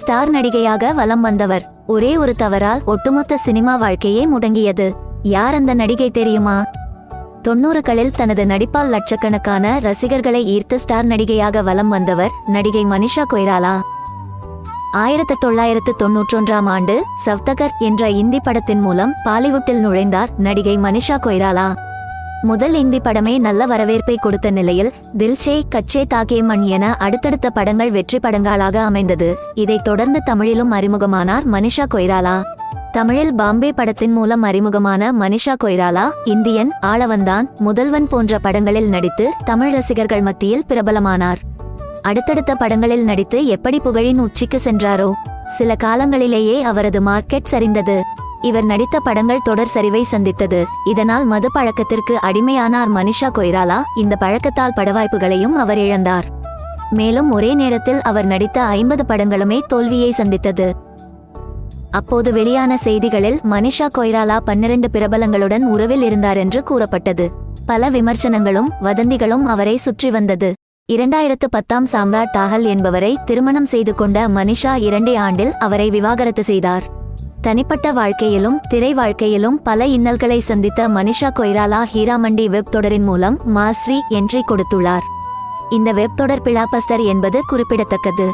Star நடிகையாக வலம் வந்தவர். ஒரே ஒரு தவறால் ஒட்டுமொத்த சினிமா வாழ்க்கையே முடங்கியது. யார் அந்த நடிகை தெரியுமா? தொண்ணூறுகளில் தனது நடிப்பால் லட்சக்கணக்கான ரசிகர்களை ஈர்த்து ஸ்டார் நடிகையாக வலம் வந்தவர் நடிகை மனிஷா கொய்ராலா. ஆயிரத்து தொள்ளாயிரத்து தொன்னூற்றொன்றாம் ஆண்டு சவ்தகர் என்ற இந்தி படத்தின் மூலம் பாலிவுட்டில் நுழைந்தார் நடிகை மனிஷா கொய்ராலா. முதல் இந்தி படமே நல்ல வரவேற்பை கொடுத்த நிலையில் தில்சே கச்சே தாகே மண் என அடுத்தடுத்த படங்கள் வெற்றி படங்களாக அமைந்தது. இதைத் தொடர்ந்து தமிழிலும் அறிமுகமானார் மனிஷா கொய்ராலா. தமிழில் பாம்பே படத்தின் மூலம் அறிமுகமான மனிஷா கொய்ராலா இந்தியன் ஆளவந்தான் முதல்வன் போன்ற படங்களில் நடித்து தமிழ் ரசிகர்கள் மத்தியில் பிரபலமானார். அடுத்தடுத்த படங்களில் நடித்து எப்படி புகழின் உச்சிக்கு சென்றாரோ? சில காலங்களிலேயே அவரது மார்க்கெட் சரிந்தது. இவர் நடித்த படங்கள் தொடர் சரிவை சந்தித்தது. இதனால் மது பழக்கத்திற்கு அடிமையானார் மனிஷா கொய்ராலா. இந்த பழக்கத்தால் படவாய்ப்புகளையும் அவர் இழந்தார். மேலும் ஒரே நேரத்தில் அவர் நடித்த ஐம்பது படங்களுமே தோல்வியை சந்தித்தது. அப்போது வெளியான செய்திகளில் மனிஷா கொய்ராலா பன்னிரண்டு பிரபலங்களுடன் உறவில் இருந்தார் என்று கூறப்பட்டது. பல விமர்சனங்களும் வதந்திகளும் அவரை சுற்றி வந்தது. இரண்டாயிரத்து பத்தாம் சாம்ராட் தாகல் என்பவரை திருமணம் செய்து கொண்ட மனிஷா இரண்டே ஆண்டில் அவரை விவாகரத்து செய்தார். தனிப்பட்ட வாழ்க்கையிலும் திரை வாழ்க்கையிலும் பல இன்னல்களை சந்தித்த மனிஷா கொய்ராலா ஹீராமண்டி வெப் தொடரின் மூலம் மாஸ்ரீ என்ட்ரி கொடுத்துள்ளார். இந்த வெப் தொடர் பிளாபஸ்டர் என்பது குறிப்பிடத்தக்கது.